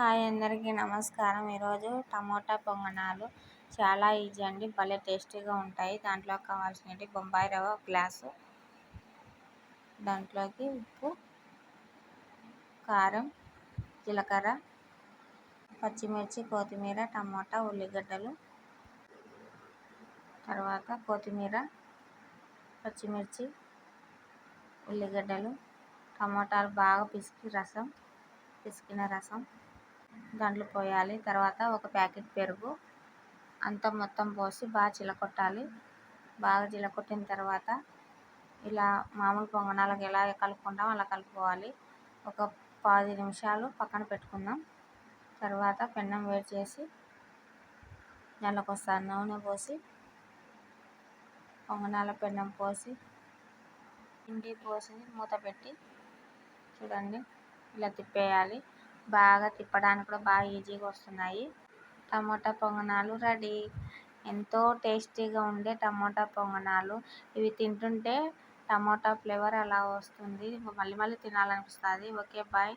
Hi అందరికీ నమస్కారం. ఈరోజు టమోటా పొంగనాలు చాలా ఈజీ అండి. భలే టేస్టీగా ఉంటాయి. దాంట్లో కావాల్సినవి బొంబాయి రవ్వ గ్లాసు. దాంట్లోకి ఉప్పు కారం జీలకర్ర పచ్చిమిర్చి కొత్తిమీర టమోటా ఉల్లిగడ్డలు. తర్వాత కొత్తిమీర పచ్చిమిర్చి ఉల్లిగడ్డలు. టమోటాలు బాగా పిసికి రసం పిసికిన రసం. దాంట్లో పోయాలి. తర్వాత ఒక ప్యాకెట్ పెరుగు అంతా మొత్తం పోసి బాగా చిలకొట్టాలి. బాగా చిలకొట్టిన తర్వాత ఇలా మామూలు పొంగనాలకు ఎలా కలుపుకుంటామో అలా కలుపుకోవాలి. ఒక పది నిమిషాలు పక్కన పెట్టుకుందాం. తర్వాత పెన్నం వేడి చేసి దాంట్లో ఒకసారి నూనె పోసి పొంగనాల పెన్నం పోసి పిండి పోసి మూత పెట్టి చూడండి ఇలా తిప్పేయాలి. బాగా తిప్పడానికి కూడా బాగా ఈజీగా వస్తున్నాయి. టమోటా పొంగనాలు రెడీ. ఎంతో టేస్టీగా ఉండే టమోటా పొంగనాలు. ఇవి తింటుంటే టమోటా ఫ్లేవర్ అలా వస్తుంది. మళ్ళీ మళ్ళీ తినాలనిపిస్తుంది. Okay bye.